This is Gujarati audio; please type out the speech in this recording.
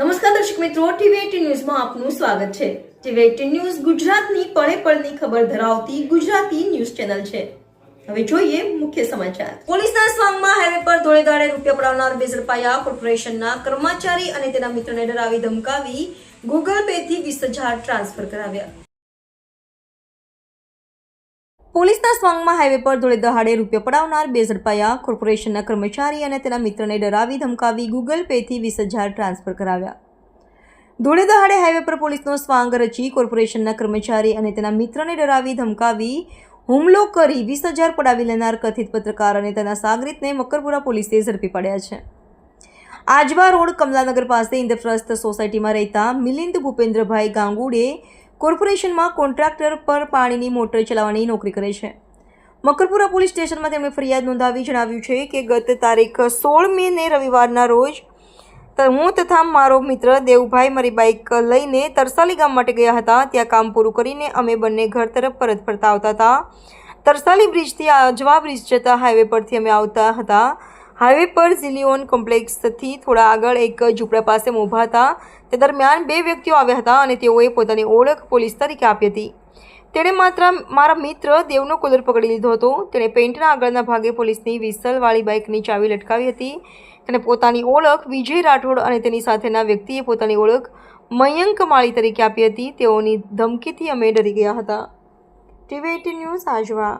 નમસ્કાર દર્શક મિત્રો, ટીવી ન્યૂઝમાં આપનું સ્વાગત છે. ટીવી ન્યૂઝ ગુજરાતની પળે પળની ખબર ધરાવતી ગુજરાતી ન્યૂઝ ચેનલ છે. હવે જોઈએ મુખ્ય સમાચાર. પોલીસના સ્વાંગમાં હાઈવે પર ધોળેધાડે રૂપિયા પડાવનાર બેઝરપાયા કોર્પોરેશનના કર્મચારી અને તેના મિત્રને ડરાવી ધમકાવી ગૂગલ પે થી વીસ હજાર ટ્રાન્સફર કરાવ્યા. પોલીસના સ્વાંગમાં હાઈવે પર ધોળે દહાડે રૂપિયા પડાવનાર બે ઝડપાયા. કોર્પોરેશનના કર્મચારી અને તેના મિત્રને ડરાવી ધમકાવી ગૂગલ પેથી વીસ હજાર ટ્રાન્સફર કરાવ્યા. ધોળે દહાડે હાઈવે પર પોલીસનો સ્વાંગ રચી કોર્પોરેશનના કર્મચારી અને તેના મિત્રને ડરાવી ધમકાવી હુમલો કરી વીસ હજાર પડાવી લેનાર કથિત પત્રકાર અને તેના સાગરીતને મકરપુરા પોલીસે ઝડપી પાડ્યા છે. આજવા રોડ કમલાનગર પાસે ઇન્દ્રપ્રસ્થ સોસાયટીમાં રહેતા મિલિંદ ભૂપેન્દ્રભાઈ ગાંગુડે કોર્પોરેશનમાં કોન્ટ્રાક્ટર પર પાણીની મોટર ચલાવવાની નોકરી કરે છે. મકરપુરા પોલીસ સ્ટેશનમાં તેમણે ફરિયાદ નોંધાવી જણાવ્યું છે કે ગત તારીખ સોળ મેને રવિવારના રોજ હું તથા મારો મિત્ર દેવભાઈ મારી બાઇક લઈને તરસાલી ગામ માટે ગયા હતા. ત્યાં કામ પૂરું કરીને અમે બંને ઘર તરફ પરત ફરતા આવતા હતા. તરસાલી બ્રિજથી જવા બ્રિજ જતા હાઈવે પરથી અમે આવતા હતા. હાઈવે પર ઝિલિયોન કોમ્પ્લેક્સથી થોડા આગળ એક ઝૂંપડા પાસે ઊભા હતા. તે દરમિયાન બે વ્યક્તિઓ આવ્યા હતા અને તેઓએ પોતાની ઓળખ પોલીસ તરીકે આપી હતી. તેણે માત્ર મારા મિત્ર દેવનો કુલર પકડી લીધો હતો. તેણે પેન્ટના આગળના ભાગે પોલીસની વિસલવાળી બાઇકની ચાવી લટકાવી હતી. અને પોતાની ઓળખ વિજય રાઠોડ અને તેની સાથેના વ્યક્તિએ પોતાની ઓળખ મયંક માળી તરીકે આપી હતી. તેઓની ધમકીથી અમે ડરી ગયા હતા. TV eighteen news Ajwa.